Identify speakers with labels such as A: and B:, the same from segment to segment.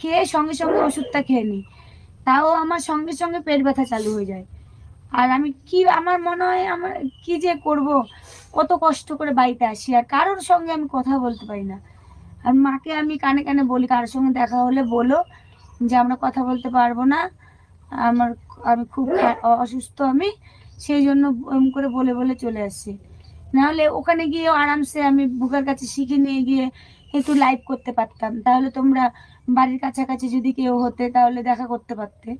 A: খেয়ে সঙ্গে সঙ্গে ওষুধটা খেয়ে নিই। তাও আমার সঙ্গে সঙ্গে পেট ব্যথা চালু হয়ে যায়। আর আমি কি, আমার মনে হয় আমার কি যে করব? কত কষ্ট করে বাড়িতে আসি। আর কারোর সঙ্গে আমি কথা বলতে পারি না। আর মাকে আমি কানে কানে বলি, কারোর সঙ্গে দেখা হলে বলো যে আমরা কথা বলতে পারব না। আমার, আমি খুব অসুস্থ আমি। সেই জন্য এম করে বলে বলে চলে আসছি নাহলে ওখানে গিয়ে আরামসে আমি বুকের কাছে শিখে নিয়ে গিয়ে একটু লাইভ করতে পারতাম। তাহলে তোমরা বাড়ির কাছাকাছি যদি কেউ হতে, তাহলে দেখা করতে পারতে।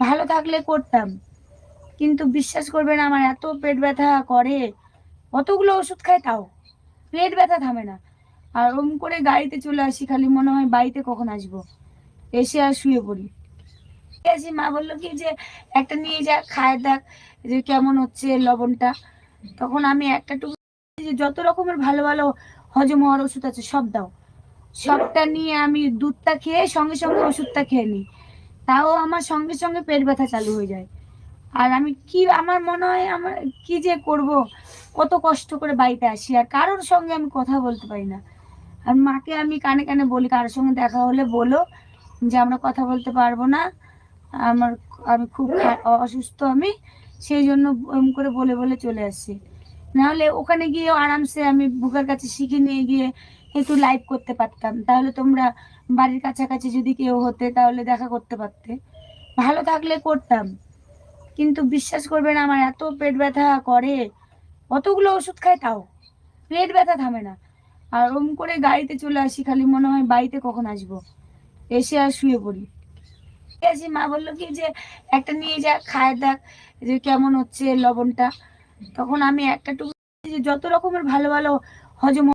A: ভালো থাকলে করতাম। কিন্তু বিশ্বাস করবে না, আমার এত পেট ব্যথা করে। কতগুলো ওষুধ খাই তাও। পেট ব্যথা থামে না। আর ওম করে গাড়িতে চলে আসি, খালি মনে হয় বাড়িতে কখন আসব। এসে আর শুয়ে পড়ি। আসি মা বলল কি যে, একটা নিয়ে যা, খায় দেখ যে কেমন হচ্ছে লবণটা। তখন আমি একটা টুকু যত রকমের ভালো ভালো হজম হওয়ার ওষুধ আছে, সব দাও। সবটা নিয়ে আমি দুধটা খেয়ে সঙ্গে সঙ্গে ওষুধটা খেয়ে নিই। তাও আমার সঙ্গে সঙ্গে পেট ব্যথা চালু হয়ে যায়। আর আমি কি, আমার মনে হয় আমার কি যে করব, কত কষ্ট করে বাড়িতে আসি। আর কারোর সঙ্গে আমি কথা বলতে পারি না। আর মাকে আমি কানে কানে বলি, কারোর সঙ্গে দেখা হলে বলো যে আমরা কথা বলতে পারব না। আমার, আমি খুব অসুস্থ আমি। সেই জন্য এম করে বলে বলে চলে আসছি নাহলে ওখানে গিয়ে আরামসে আমি বুকের কাছে শিখে নিয়ে গিয়ে একটু লাইভ করতে পারতাম। তাহলে তোমরা বাড়ির কাছাকাছি যদি কেউ হতে তাহলে দেখা করতে পারতে। ভালো থাকলে করতাম। কিন্তু বিশ্বাস করবে না, আমার এত পেট ব্যথা করে। কতগুলো ওষুধ খায় তাও। পেট ব্যথা থামে না। আর ওম করে গাড়িতে চলে আসি, খালি মনে হয় বাড়িতে কখন আসব। এসে আর শুয়ে পড়ি। আসি, মা বলল কি যে, একটা নিয়ে যা, খায় দেখ যে কেমন হচ্ছে লবণটা। তখন আমি একটা টুকু যত রকমের ভালো ভালো হজম